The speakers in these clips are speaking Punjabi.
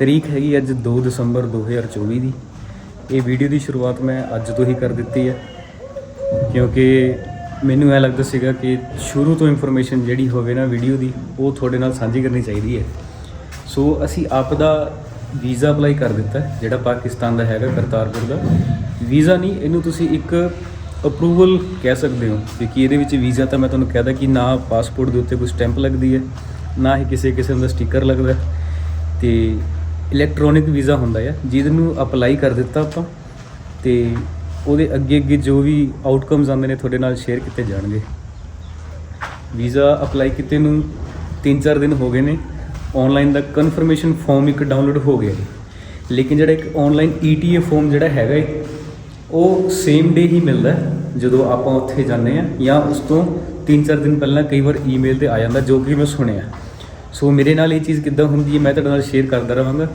ਤਰੀਕ ਹੈਗੀ ਅੱਜ 2 ਦਸੰਬਰ 2024 ਦੀ। ਇਹ ਵੀਡੀਓ ਦੀ ਸ਼ੁਰੂਆਤ ਮੈਂ ਅੱਜ ਤੋਂ ਹੀ ਕਰ ਦਿੱਤੀ ਹੈ। ਕਿਉਂਕਿ ਮੈਨੂੰ ਇਹ ਲੱਗਦਾ ਸੀਗਾ ਕਿ ਸ਼ੁਰੂ ਤੋਂ ਇਨਫੋਰਮੇਸ਼ਨ ਜਿਹੜੀ ਹੋਵੇ ਨਾ ਵੀਡੀਓ ਦੀ, ਉਹ ਤੁਹਾਡੇ ਨਾਲ ਸਾਂਝੀ ਕਰਨੀ ਚਾਹੀਦੀ ਹੈ। ਸੋ ਅਸੀਂ ਆਪ ਦਾ ਵੀਜ਼ਾ ਅਪਲਾਈ ਕਰ ਦਿੱਤਾ ਜਿਹੜਾ ਪਾਕਿਸਤਾਨ ਦਾ ਹੈਗਾ, ਕਰਤਾਰਪੁਰ ਦਾ। ਵੀਜ਼ਾ ਨਹੀਂ, ਇਹਨੂੰ ਤੁਸੀਂ ਇੱਕ ਅਪਰੂਵਲ ਕਹਿ ਸਕਦੇ ਹੋ ਕਿਉਂਕਿ ਇਹਦੇ ਵਿੱਚ ਵੀਜ਼ਾ ਤਾਂ ਮੈਂ ਤੁਹਾਨੂੰ ਕਹਿਦਾ ਕਿ ਨਾ ਪਾਸਪੋਰਟ ਦੇ ਉੱਤੇ ਕੋਈ ਸਟੈਂਪ ਲੱਗਦੀ ਹੈ, ਨਾ ਹੀ ਕਿਸੇ ਕਿਸਮ ਦਾ ਸਟicker ਲੱਗਦਾ। ਹੈ। ਤੇ ਇਲੈਕਟ੍ਰੋਨਿਕ ਵੀਜ਼ਾ ਹੁੰਦਾ ਆ, ਜਿਹਦੇ ਨੂੰ ਅਪਲਾਈ ਕਰ ਦਿੱਤਾ ਆਪਾਂ, ਤੇ ਉਹਦੇ ਅੱਗੇ ਅੱਗੇ ਜੋ ਵੀ ਆਊਟਕਮਸ ਆਉਂਦੇ ਨੇ ਤੁਹਾਡੇ ਨਾਲ ਸ਼ੇਅਰ ਕੀਤੇ ਜਾਣਗੇ। ਵੀਜ਼ਾ ਅਪਲਾਈ ਕੀਤੇ ਨੂੰ 3-4 ਦਿਨ ਹੋ ਗਏ ਨੇ ਆਨਲਾਈਨ ਦਾ ਕਨਫਰਮੇਸ਼ਨ ਫਾਰਮ ਇੱਕ ਡਾਊਨਲੋਡ ਹੋ ਗਿਆ ਹੈ ਲੇਕਿਨ ਜਿਹੜਾ ਇੱਕ ਆਨਲਾਈਨ ETA ਫਾਰਮ ਜਿਹੜਾ ਹੈਗਾ ਉਹ ਸੇਮ ਡੇ ਹੀ ਮਿਲਦਾ ਜਦੋਂ ਆਪਾਂ ਉੱਥੇ ਜਾਂਦੇ ਆ ਜਾਂ ਉਸ ਤੋਂ 3-4 ਦਿਨ ਪਹਿਲਾਂ ਕਈ ਵਾਰ ਈਮੇਲ ਤੇ ਆ ਜਾਂਦਾ, ਜੋ ਕਿ ਮੈਂ ਸੁਣਿਆ। ਸੋ ਮੇਰੇ ਨਾਲ ਇਹ ਚੀਜ਼ ਕਿੱਦਾਂ ਹੁੰਦੀ ਹੈ, ਮੈਂ ਤੁਹਾਡੇ ਨਾਲ ਸ਼ੇਅਰ ਕਰਦਾ ਰਹਾਂਗਾ।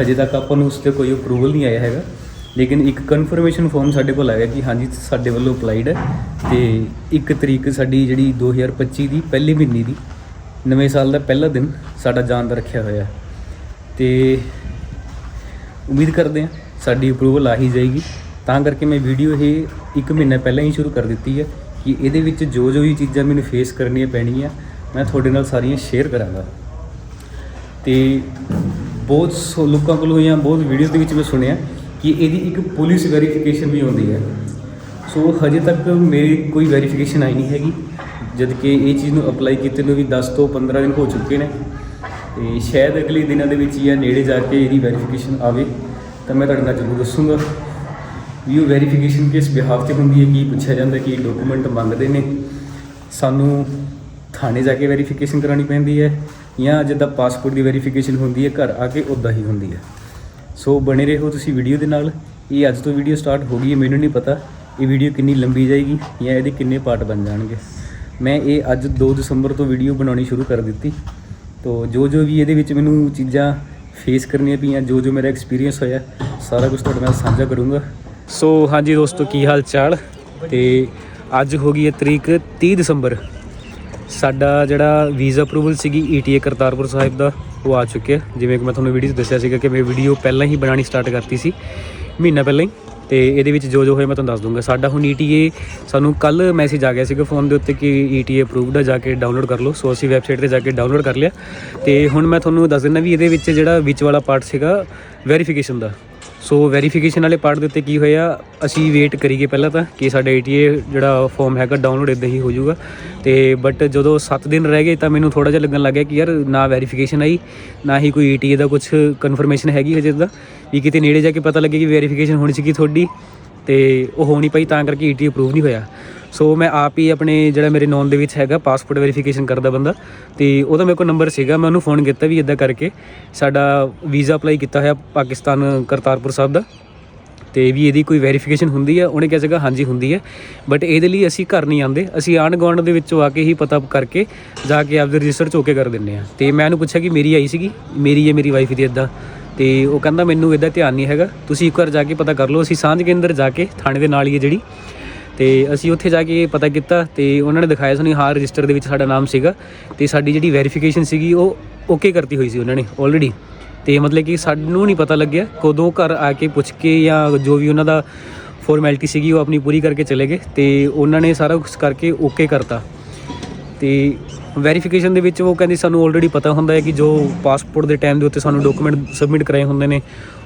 ਹਜੇ ਤੱਕ ਆਪਾਂ ਨੂੰ ਉਸ ਤੇ ਕੋਈ ਅਪਰੂਵਲ ਨਹੀਂ ਆਇਆ ਹੈਗਾ। ਲੇਕਿਨ ਇੱਕ ਕਨਫਰਮੇਸ਼ਨ ਫਾਰਮ ਸਾਡੇ ਕੋਲ ਆਇਆ ਕਿ ਹਾਂਜੀ, ਸਾਡੇ ਵੱਲੋਂ ਅਪਲਾਈਡ ਹੈ ਤੇ ਇੱਕ ਤਰੀਕ ਸਾਡੀ ਜਿਹੜੀ 2025 ਦੀ, ਪਹਿਲੀ ਮਹੀਨੇ ਦੀ, ਨਵੇਂ ਸਾਲ ਦਾ ਪਹਿਲਾ ਦਿਨ ਸਾਡਾ ਜਾਣ ਦਾ ਰੱਖਿਆ ਹੋਇਆ। ਹੈ। ਤੇ ਉਮੀਦ ਕਰਦੇ ਹਾਂ ਸਾਡੀ ਅਪਰੂਵਲ ਆ ਹੀ ਜਾਏਗੀ। ਤਾਂ ਕਰਕੇ ਮੈਂ ਵੀਡੀਓ ਇਹ ਇੱਕ ਮਹੀਨਾ ਪਹਿਲਾਂ ਹੀ ਸ਼ੁਰੂ ਕਰ ਦਿੱਤੀ ਹੈ ਕਿ ਇਹਦੇ ਵਿੱਚ ਜੋ ਜੋ ਵੀ ਚੀਜ਼ਾਂ ਮੈਨੂੰ ਫੇਸ ਕਰਨੀਆਂ ਪੈਣੀਆਂ ਮੈਂ ਤੁਹਾਡੇ ਨਾਲ ਸਾਰੀਆਂ ਸ਼ੇਅਰ ਕਰਾਂਗਾ। ਤੇ ਬਹੁਤ ਸੋ ਲੋਕਾਂ ਕੋਲੋਂ ਜਾਂ ਬਹੁਤ ਵੀਡੀਓਜ਼ ਦੇ ਵਿੱਚ ਮੈਂ ਸੁਣਿਆ ਕਿ ਇਹਦੀ ਇੱਕ ਪੁਲਿਸ ਵੈਰੀਫਿਕੇਸ਼ਨ ਵੀ ਹੁੰਦੀ ਹੈ। ਸੋ ਹਜੇ ਤੱਕ ਮੇਰੀ ਕੋਈ ਵੈਰੀਫਿਕੇਸ਼ਨ ਆਈ ਨਹੀਂ ਹੈਗੀ। ਜਦ ਕਿ ਇਹ ਚੀਜ਼ ਨੂੰ ਅਪਲਾਈ ਕੀਤੇ ਨੂੰ ਵੀ 10 ਤੋਂ 15 ਦਿਨ ਹੋ ਚੁੱਕੇ ਨੇ। ਤੇ ਸ਼ਾਇਦ ਅਗਲੇ ਦਿਨਾਂ ਦੇ ਵਿੱਚ ਜਾਂ ਨੇੜੇ ਜਾ ਕੇ ਇਹਦੀ ਵੈਰੀਫਿਕੇਸ਼ਨ ਆਵੇ, ਤਾਂ ਮੈਂ ਤੁਹਾਡੇ ਨਾਲ ਜ਼ਰੂਰ ਦੱਸੂਗਾ ਵੀ ਉਹ ਵੈਰੀਫਿਕੇਸ਼ਨ ਕਿਸ ਬਿਹਾਫ ਤੇ ਹੁੰਦੀ ਹੈ, ਕੀ ਪੁੱਛਿਆ ਜਾਂਦਾ, ਕੀ ਡਾਕੂਮੈਂਟ ਮੰਗਦੇ ਨੇ। ਸਾਨੂੰ ਥਾਣੇ ਜਾ ਕੇ ਵੈਰੀਫਿਕੇਸ਼ਨ ਕਰਾਉਣੀ ਪੈਂਦੀ ਹੈ ਜਾਂ ਜਿੱਦਾਂ ਪਾਸਪੋਰਟ ਦੀ ਵੈਰੀਫਿਕੇਸ਼ਨ ਹੁੰਦੀ ਹੈ, ਘਰ ਆ ਕੇ ਉੱਦਾਂ ਹੀ ਹੁੰਦੀ ਹੈ। ਸੋ ਬਣੇ ਰਹੋ ਤੁਸੀਂ ਵੀਡੀਓ ਦੇ ਨਾਲ। ਇਹ ਅੱਜ ਤੋਂ ਵੀਡੀਓ ਸਟਾਰਟ ਹੋ ਗਈ ਹੈ, ਮੈਨੂੰ ਨਹੀਂ ਪਤਾ ਇਹ ਵੀਡੀਓ ਕਿੰਨੀ ਲੰਬੀ ਜਾਏਗੀ ਜਾਂ ਇਹਦੇ ਕਿੰਨੇ ਪਾਰਟ ਬਣ ਜਾਣਗੇ। ਮੈਂ ਇਹ ਅੱਜ 2 ਦਸੰਬਰ ਤੋਂ ਵੀਡੀਓ ਬਣਾਉਣੀ ਸ਼ੁਰੂ ਕਰ ਦਿੱਤੀ। ਤੋ, ਜੋ ਜੋ ਵੀ ਇਹਦੇ ਵਿੱਚ ਮੈਨੂੰ ਚੀਜ਼ਾਂ ਫੇਸ ਕਰਨੀਆਂ ਪਈਆਂ, ਜੋ ਜੋ ਮੇਰਾ ਐਕਸਪੀਰੀਅੰਸ ਹੋਇਆ, ਸਾਰਾ ਕੁਝ ਤੁਹਾਡੇ ਨਾਲ ਸਾਂਝਾ ਕਰੂੰਗਾ। ਸੋ ਹਾਂਜੀ ਦੋਸਤੋ, ਕੀ ਹਾਲ ਚਾਲ? ਤੇ ਅੱਜ ਹੋ ਗਈ ਹੈ ਤਰੀਕ 30 ਦਸੰਬਰ। ਸਾਡਾ ਜਿਹੜਾ ਵੀਜ਼ਾ ਅਪਰੂਵਲ ਸੀਗੀ ETA ਕਰਤਾਰਪੁਰ ਸਾਹਿਬ ਦਾ, ਉਹ ਆ ਚੁੱਕਿਆ। ਜਿਵੇਂ ਕਿ ਮੈਂ ਤੁਹਾਨੂੰ ਵੀਡੀਓ ਦੱਸਿਆ ਸੀਗਾ ਕਿ ਮੈਂ ਵੀਡੀਓ ਪਹਿਲਾਂ ਹੀ ਬਣਾਉਣੀ ਸਟਾਰਟ ਕਰਤੀ ਸੀ, ਮਹੀਨਾ ਪਹਿਲਾਂ ਹੀ। ਤੇ ਇਹਦੇ ਵਿੱਚ ਜੋ ਜੋ ਹੋਇਆ ਮੈਂ ਤੁਹਾਨੂੰ ਦੱਸ ਦੂੰਗਾ। ਸਾਡਾ ਹੁਣ ETA ਸਾਨੂੰ ਕੱਲ ਮੈਸੇਜ ਆ ਗਿਆ ਸੀਗਾ ਫੋਨ ਦੇ ਉੱਤੇ ਕਿ ETA ਅਪਰੂਵਡ ਆ, ਜਾ ਕੇ ਡਾਊਨਲੋਡ ਕਰ ਲਓ। ਸੋ ਅਸੀਂ ਵੈਬਸਾਈਟ ਤੇ ਜਾ ਕੇ ਡਾਊਨਲੋਡ ਕਰ ਲਿਆ। ਤੇ ਹੁਣ ਮੈਂ ਤੁਹਾਨੂੰ ਦੱਸ ਦਿੰਦਾ ਵੀ ਇਹਦੇ ਵਿੱਚ ਜਿਹੜਾ ਵਿੱਚ ਵਾਲਾ ਪਾਰਟ ਸੀਗਾ ਵੈਰੀਫਿਕੇਸ਼ਨ ਦਾ। ਸੋ ਵੈਰੀਫਿਕੇਸ਼ਨ ਵਾਲੇ ਪਾਰਟ ਦੇ ਉੱਤੇ ਕੀ ਹੋਇਆ? ਅਸੀਂ ਵੇਟ ਕਰੀਏ ਪਹਿਲਾਂ ਤਾਂ ਕਿ ਸਾਡਾ ETA ਜਿਹੜਾ ਫਾਰਮ ਹੈਗਾ ਡਾਊਨਲੋਡ ਇਦਾਂ ਹੀ ਹੋ ਜਾਊਗਾ। ਤੇ ਬਟ ਜਦੋਂ 7 ਦਿਨ ਰਹਿ ਗਏ ਤਾਂ ਮੈਨੂੰ ਥੋੜਾ ਜਿਹਾ ਲੱਗਣ ਲੱਗ ਗਿਆ ਕਿ ਯਾਰ ਨਾ ਵੈਰੀਫਿਕੇਸ਼ਨ ਆਈ, ਨਾ ਹੀ ਕੋਈ ETA ਦਾ ਕੁਝ ਕਨਫਰਮੇਸ਼ਨ ਹੈਗੀ ਹਜੇ ਦਾ ਵੀ ਕਿਤੇ ਨੇੜੇ ਜਾ ਕੇ ਪਤਾ ਲੱਗੇ ਕਿ ਵੈਰੀਫਿਕੇਸ਼ਨ ਹੋਣੀ ਸੀਗੀ ਤੁਹਾਡੀ, ਤੇ ਉਹ ਹੋ ਨਹੀਂ ਪਈ ਤਾਂ ਕਰਕੇ ETA ਅਪਰੂਵ ਨਹੀਂ ਹੋਇਆ। ਸੋ ਮੈਂ ਆਪ ਹੀ ਆਪਣੇ ਜਿਹੜਾ ਮੇਰੇ ਨੌਨ ਦੇ ਵਿੱਚ ਹੈਗਾ ਪਾਸਪੋਰਟ ਵੈਰੀਫਿਕੇਸ਼ਨ ਕਰਦਾ ਬੰਦਾ ਤੇ ਉਹਦਾ ਮੇਰੇ ਕੋਲ ਨੰਬਰ ਸੀਗਾ, ਮੈਂ ਉਹਨੂੰ ਫੋਨ ਕੀਤਾ ਵੀ ਇਦਾਂ ਕਰਕੇ ਸਾਡਾ ਵੀਜ਼ਾ ਅਪਲਾਈ ਕੀਤਾ ਹੋਇਆ ਪਾਕਿਸਤਾਨ ਕਰਤਾਰਪੁਰ ਸਾਹਿਬ ਦਾ ਤੇ ਵੀ ਇਹਦੀ ਕੋਈ ਵੈਰੀਫਿਕੇਸ਼ਨ ਹੁੰਦੀ ਹੈ, ਉਹਨੇ ਕਿਹਾ ਸੀਗਾ ਹਾਂਜੀ ਹੁੰਦੀ ਹੈ ਬਟ ਇਹਦੇ ਲਈ ਅਸੀਂ ਘਰ ਨਹੀਂ ਆਉਂਦੇ, ਅਸੀਂ ਆਂਢ ਗੁਆਂਢ ਦੇ ਵਿੱਚੋਂ ਆ ਕੇ ਹੀ ਪਤਾ ਕਰਕੇ ਜਾ ਕੇ ਆਪਦੇ ਰਜਿਸਟਰ ਚ ਕੇ ਕਰ ਦਿੰਦੇ ਆ ਤੇ ਮੈਂ ਉਹਨੂੰ ਪੁੱਛਿਆ ਕਿ ਮੇਰੀ ਆਈ ਸੀਗੀ, ਮੇਰੀ ਹੈ, ਮੇਰੀ ਵਾਈਫ ਦੀ ਇਦਾਂ ਤੇ ਉਹ ਕਹਿੰਦਾ ਮੈਨੂੰ ਇਹਦਾ ਧਿਆਨ ਨਹੀਂ ਹੈਗਾ, ਤੁਸੀਂ ਇੱਕ ਵਾਰ ਜਾ ਕੇ ਪਤਾ ਕਰ ਲਓ, ਅਸੀਂ ਸਾਂਝ ਕੇਂਦਰ ਜਾ ਕੇ ਥਾਣੇ ਦੇ ਨਾਲ ਹੀ ਹੈ ਜਿਹੜੀ ਤੇ ਅਸੀਂ ਉੱਥੇ ਜਾ ਕੇ ਪਤਾ ਕੀਤਾ ਤੇ ਉਹਨਾਂ ਨੇ ਦਿਖਾਇਆ ਸਾਨੂੰ ਹਾਂ ਰਜਿਸਟਰ ਦੇ ਵਿੱਚ ਸਾਡਾ ਨਾਮ ਸੀਗਾ ਤੇ ਸਾਡੀ ਜਿਹੜੀ ਵੈਰੀਫਿਕੇਸ਼ਨ ਸੀਗੀ ਉਹ ਓਕੇ ਕਰਤੀ ਹੋਈ ਸੀ ਉਹਨਾਂ ਨੇ ਆਲਰੇਡੀ ਤੇ ਮਤਲਬ ਕਿ ਸਾਨੂੰ ਨਹੀਂ ਪਤਾ ਲੱਗਿਆ ਕਦੋਂ ਘਰ ਆ ਕੇ ਪੁੱਛ ਕੇ ਜਾਂ ਜੋ ਵੀ ਉਹਨਾਂ ਦਾ ਫਾਰਮੈਲਿਟੀ ਸੀਗੀ ਉਹ ਆਪਣੀ ਪੂਰੀ ਕਰਕੇ ਚਲੇ ਗਏ ਤੇ ਉਹਨਾਂ ਨੇ ਸਾਰਾ ਕੁਝ ਕਰਕੇ ਓਕੇ ਕਰਤਾ। ਤੇ ਵੈਰੀਫਿਕੇਸ਼ਨ ਦੇ ਵਿੱਚ ਉਹ ਕਹਿੰਦੀ ਸਾਨੂੰ ਆਲਰੇਡੀ ਪਤਾ ਹੁੰਦਾ ਹੈ ਕਿ ਜੋ ਪਾਸਪੋਰਟ ਦੇ ਟਾਈਮ ਦੇ ਉੱਤੇ ਸਾਨੂੰ ਡਾਕੂਮੈਂਟ ਸਬਮਿਟ ਕਰਾਏ ਹੁੰਦੇ ਨੇ,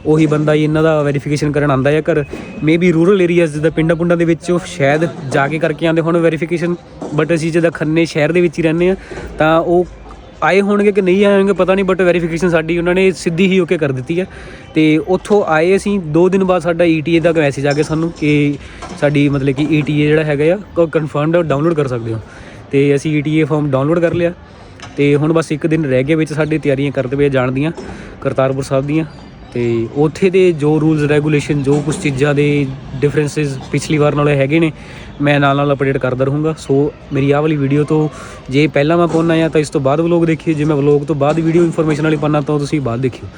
ਉਹੀ ਬੰਦਾ ਹੀ ਇਹਨਾਂ ਦਾ ਵੈਰੀਫਿਕੇਸ਼ਨ ਕਰਨ ਆਂਦਾ ਹੈ ਘਰ। ਮੇਬੀ ਰੂਰਲ ਏਰੀਆਜ਼ ਜਿੱਦਾਂ ਪਿੰਡਾਂ ਪੁੰਡਾਂ ਦੇ ਵਿੱਚ ਉਹ ਸ਼ਾਇਦ ਜਾ ਕੇ ਕਰਕੇ ਆਂਦੇ ਹੁਣ ਵੈਰੀਫਿਕੇਸ਼ਨ ਬਟ ਅਸੀਂ ਜਿੱਦਾਂ ਖੰਨੇ ਸ਼ਹਿਰ ਦੇ ਵਿੱਚ ਹੀ ਰਹਿੰਦੇ ਆ ਤਾਂ ਉਹ ਆਏ ਹੋਣਗੇ ਕਿ ਨਹੀਂ ਆਏ ਹੋਣਗੇ ਪਤਾ ਨਹੀਂ ਬਟ ਵੈਰੀਫਿਕੇਸ਼ਨ ਸਾਡੀ ਉਹਨਾਂ ਨੇ ਸਿੱਧੀ ਹੀ ਓਕੇ ਕਰ ਦਿੱਤੀ ਹੈ। ਤੇ ਉੱਥੋਂ ਆਏ ਅਸੀਂ 2 ਦਿਨ ਬਾਅਦ ਸਾਡਾ ETA ਦਾ ਮੈਸੇਜ ਆ ਗਿਆ ਸਾਨੂੰ ਕਿ ਸਾਡੀ ਮਤਲਬ ਕਿ ETA ਜਿਹੜਾ ਹੈਗਾ ਆ, ਉਹ ਕਨਫਰਮਡ ਡਾਊਨਲੋਡ ਕਰ ਸਕਦੇ ਹੋ। ਤੇ ਅਸੀਂ ETA ਫਾਰਮ ਡਾਊਨਲੋਡ ਕਰ ਲਿਆ ਤੇ ਹੁਣ ਬਸ ਇੱਕ ਦਿਨ ਰਹਿ ਗਿਆ ਵਿੱਚ ਸਾਡੇ ਤਿਆਰੀਆਂ ਕਰਦੇ ਪਏ ਜਾਣ ਦੀਆਂ, ਕਰਤਾਰਪੁਰ ਸਾਹਿਬ ਦੀਆਂ। ਤੇ ਉੱਥੇ ਦੇ ਜੋ ਰੂਲਸ ਰੈਗੂਲੇਸ਼ਨ ਜੋ ਕੁਝ ਚੀਜ਼ਾਂ ਦੇ ਡਿਫਰੈਂਸਸ ਪਿਛਲੀ ਵਾਰ ਨਾਲੋਂ ਹੈਗੇ ਨੇ, ਮੈਂ ਨਾਲ ਨਾਲ ਅਪਡੇਟ ਕਰਦਾ ਰਹੂੰਗਾ। ਸੋ ਮੇਰੀ ਆਹ ਵਾਲੀ ਵੀਡੀਓ ਤੋਂ ਜੇ ਪਹਿਲਾਂ ਮੈਂ ਪਾਉਣਾ ਆ ਤਾਂ ਇਸ ਤੋਂ ਬਾਅਦ ਵਲੋਗ ਦੇਖਿਓ, ਜੇ ਮੈਂ ਵਲੋਗ ਤੋਂ ਬਾਅਦ ਵੀਡੀਓ ਇਨਫੋਰਮੇਸ਼ਨ ਵਾਲੀ ਪਾਉਣਾ ਤਾਂ ਤੁਸੀਂ ਬਾਅਦ ਦੇਖਿਓ।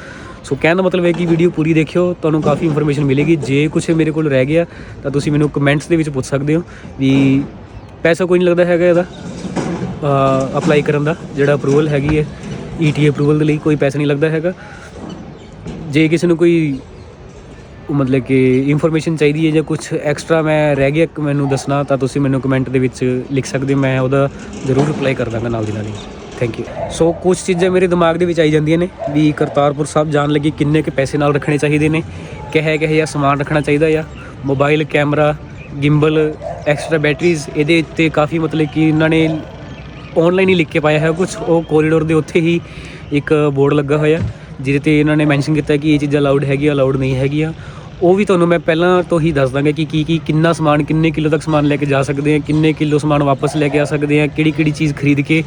ਸੋ ਕਹਿਣ ਦਾ ਮਤਲਬ ਹੈ ਕਿ ਵੀਡੀਓ ਪੂਰੀ ਦੇਖਿਓ, ਤੁਹਾਨੂੰ ਕਾਫੀ ਇਨਫੋਰਮੇਸ਼ਨ ਮਿਲੇਗੀ। ਜੇ ਕੁਝ ਮੇਰੇ ਕੋਲ ਰਹਿ ਗਿਆ ਤਾਂ ਤੁਸੀਂ ਮੈਨੂੰ ਕਮੈਂਟਸ ਦੇ ਵਿੱਚ ਪੁੱਛ ਸਕਦੇ ਹੋ ਵੀ ਪੈਸਾ ਕੋਈ ਨਹੀਂ ਲੱਗਦਾ ਹੈਗਾ ਇਹਦਾ ਅਪਲਾਈ ਕਰਨ ਦਾ, ਜਿਹੜਾ ਅਪਰੂਵਲ ਹੈਗੀ ਹੈ ETA ਅਪਰੂਵਲ ਦੇ ਲਈ ਕੋਈ ਪੈਸਾ ਨਹੀਂ ਲੱਗਦਾ ਹੈਗਾ। ਜੇ ਕਿਸੇ ਨੂੰ ਕੋਈ ਮਤਲਬ ਕਿ ਇਨਫੋਰਮੇਸ਼ਨ ਚਾਹੀਦੀ ਹੈ ਜਾਂ ਕੁਝ ਐਕਸਟਰਾ ਮੈਂ ਰਹਿ ਗਿਆ ਕਿ ਮੈਨੂੰ ਦੱਸਣਾ, ਤਾਂ ਤੁਸੀਂ ਮੈਨੂੰ ਕਮੈਂਟ ਦੇ ਵਿੱਚ ਲਿਖ ਸਕਦੇ ਹੋ, ਮੈਂ ਉਹਦਾ ਜ਼ਰੂਰ ਰਿਪਲਾਈ ਕਰ ਦਾਂਗਾ ਨਾਲ ਦੀ ਨਾਲ ਹੀ। ਥੈਂਕ ਯੂ ਸੋ ਕੁਝ ਚੀਜ਼ਾਂ ਮੇਰੇ ਦਿਮਾਗ ਦੇ ਵਿੱਚ ਆਈ ਜਾਂਦੀਆਂ ਨੇ, ਵੀ ਕਰਤਾਰਪੁਰ ਸਾਹਿਬ ਜਾਣ ਲੱਗੇ ਕਿੰਨੇ ਕੁ ਪੈਸੇ ਨਾਲ ਰੱਖਣੇ ਚਾਹੀਦੇ ਨੇ ਕਿਹੇ ਕਿਹੇ ਜਿਹਾ ਸਮਾਨ ਰੱਖਣਾ ਚਾਹੀਦਾ ਆ mobile camera gimbal extra batteries ਇਹਦੇ ਉੱਤੇ ਕਾਫੀ ਮਤਲਬ ਕਿ ਇਹਨਾਂ ਨੇ ਆਨਲਾਈਨ ਹੀ ਲਿਖ ਕੇ ਪਾਇਆ ਹੈ ਕੁਝ ਉਹ ਕੋਰੀਡੋਰ ਦੇ ਉੱਥੇ ਹੀ ਇੱਕ ਬੋਰਡ ਲੱਗਾ ਹੋਇਆ, ਜਿਹਦੇ ਤੇ ਇਹਨਾਂ ਨੇ ਮੈਂਸ਼ਨ ਕੀਤਾ ਕਿ ਇਹ ਚੀਜ਼ਾਂ ਅਲਾਉਡ ਹੈਗੀਆਂ ਅਲਾਉਡ ਨਹੀਂ ਹੈਗੀਆਂ। ਉਹ ਵੀ ਤੁਹਾਨੂੰ ਮੈਂ ਪਹਿਲਾਂ ਤੋਂ ਹੀ ਦੱਸ ਦਾਂਗਾ ਕਿ ਕੀ ਕੀ, ਕਿੰਨਾ ਸਮਾਨ, ਕਿੰਨੇ ਕਿਲੋ ਤੱਕ ਸਮਾਨ ਲੈ ਕੇ ਜਾ ਸਕਦੇ ਆ, ਕਿੰਨੇ ਕਿਲੋ ਸਮਾਨ ਵਾਪਸ ਲੈ ਕੇ ਆ ਸਕਦੇ ਆ, ਕਿਹੜੀ ਕਿਹੜੀ ਚੀਜ਼ ਖਰੀਦ ਕੇ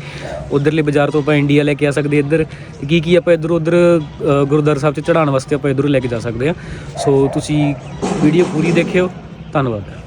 ਉਧਰਲੇ ਬਾਜ਼ਾਰ ਤੋਂ ਆਪਾਂ ਇੰਡੀਆ ਲੈ ਕੇ ਆ ਸਕਦੇ ਇੱਧਰ ਕੀ ਕੀ ਆਪਾਂ ਇੱਧਰ ਉੱਧਰ ਗੁਰਦੁਆਰਾ ਸਾਹਿਬ 'ਚ ਚੜਾਉਣ ਵਾਸਤੇ ਆਪਾਂ ਇੱਧਰੋਂ ਲੈ ਕੇ ਜਾ ਸਕਦੇ ਆ। ਸੋ ਤੁਸੀਂ ਵੀਡੀਓ ਪੂਰੀ ਦੇਖਿਓ। ਧੰਨਵਾਦ।